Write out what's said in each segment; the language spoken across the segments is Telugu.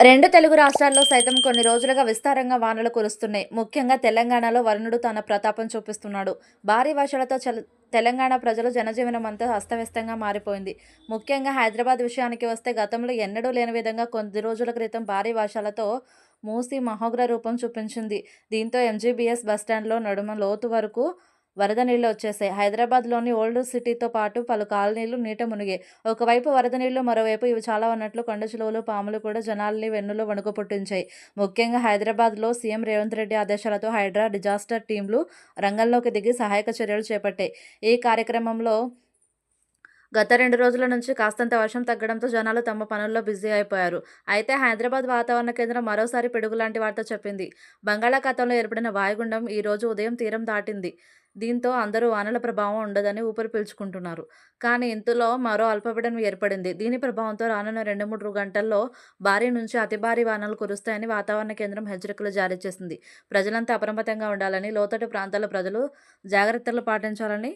రెండు తెలుగు రాష్ట్రాల్లో సైతం కొన్ని రోజులుగా విస్తారంగా వానలు కురుస్తున్నాయి. ముఖ్యంగా తెలంగాణలో వరుణుడు తన ప్రతాపం చూపిస్తున్నాడు. భారీ వర్షాలతో చల తెలంగాణ ప్రజలు జనజీవనం అంతా అస్తవ్యస్తంగా మారిపోయింది. ముఖ్యంగా హైదరాబాద్ విషయానికి వస్తే గతంలో ఎన్నడూ లేని విధంగా కొద్ది రోజుల క్రితం భారీ వర్షాలతో మూసి మహోగ్ర రూపం చూపించింది. దీంతో ఎంజీబీఎస్ బస్టాండ్లో నడుమ లోతు వరకు వరద నీళ్ళు వచ్చేసాయి. హైదరాబాద్లోని ఓల్డ్ సిటీతో పాటు పలు కాలనీలు నీట మునిగాయి. ఒకవైపు వరద నీళ్ళు మరోవైపు ఇవి చాలా ఉన్నట్లు కొండ చిలువలు పాములు కూడా జనాల్ని వెన్నులో వణుకు పుట్టించాయి ముఖ్యంగా హైదరాబాద్లో సీఎం రేవంత్ రెడ్డి ఆదేశాలతో హైడ్రా డిజాస్టర్ టీంలు రంగంలోకి దిగి సహాయక చర్యలు చేపట్టాయి. ఈ కార్యక్రమంలో గత రెండు రోజుల నుంచి కాస్తంత వర్షం తగ్గడంతో జనాలు తమ పనుల్లో బిజీ అయిపోయారు. అయితే హైదరాబాద్ వాతావరణ కేంద్రం మరోసారి పిడుగు లాంటి వార్త చెప్పింది. బంగాళాఖాతంలో ఏర్పడిన వాయుగుండం ఈ రోజు ఉదయం తీరం దాటింది. దీంతో అందరూ వానల ప్రభావం ఉండదని ఊపిరి పీల్చుకుంటున్నారు. కానీ ఇంతలో మరో అల్పపీడనం ఏర్పడింది. దీని ప్రభావంతో రానున్న రెండు మూడు గంటల్లో భారీ నుంచి అతి భారీ వానలు కురుస్తాయని వాతావరణ కేంద్రం హెచ్చరికలు జారీ చేసింది. ప్రజలంతా అప్రమత్తంగా ఉండాలని లోతట్టు ప్రాంతాల ప్రజలు జాగ్రత్తలు పాటించాలని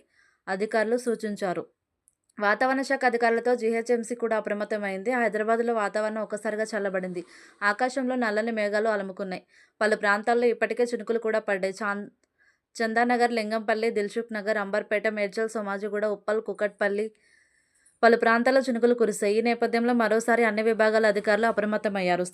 అధికారులు సూచించారు. వాతావరణ శాఖ అధికారులతో జీహెచ్ఎంసీ కూడా అప్రమత్తమైంది. హైదరాబాద్లో వాతావరణం ఒక్కసారిగా చల్లబడింది. ఆకాశంలో నల్లని మేఘాలు అలముకున్నాయి. పలు ప్రాంతాల్లో ఇప్పటికే చినుకులు కూడా పడ్డాయి. చాన్ చందానగర్ లింగంపల్లి దిల్సుఖ్ నగర్ అంబర్పేట మేడ్చల్ సోమాజిగూడ ఉప్పల్ కుకట్పల్లి పలు ప్రాంతాల్లో చినుకులు కురిశాయి. ఈ నేపథ్యంలో మరోసారి అన్ని విభాగాల అధికారులు అప్రమత్తమయ్యారు.